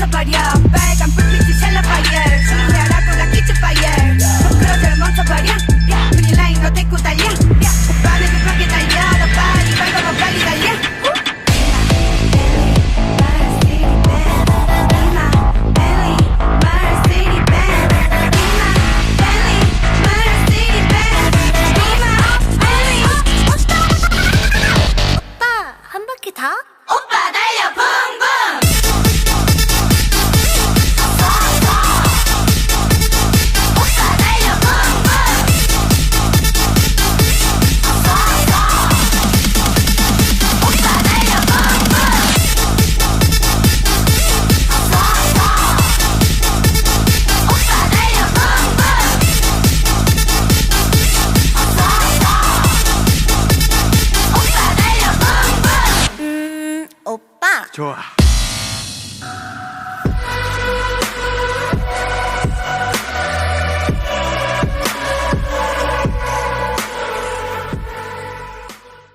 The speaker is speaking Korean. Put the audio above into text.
up, Maria. Back, I'm quickly 좋아.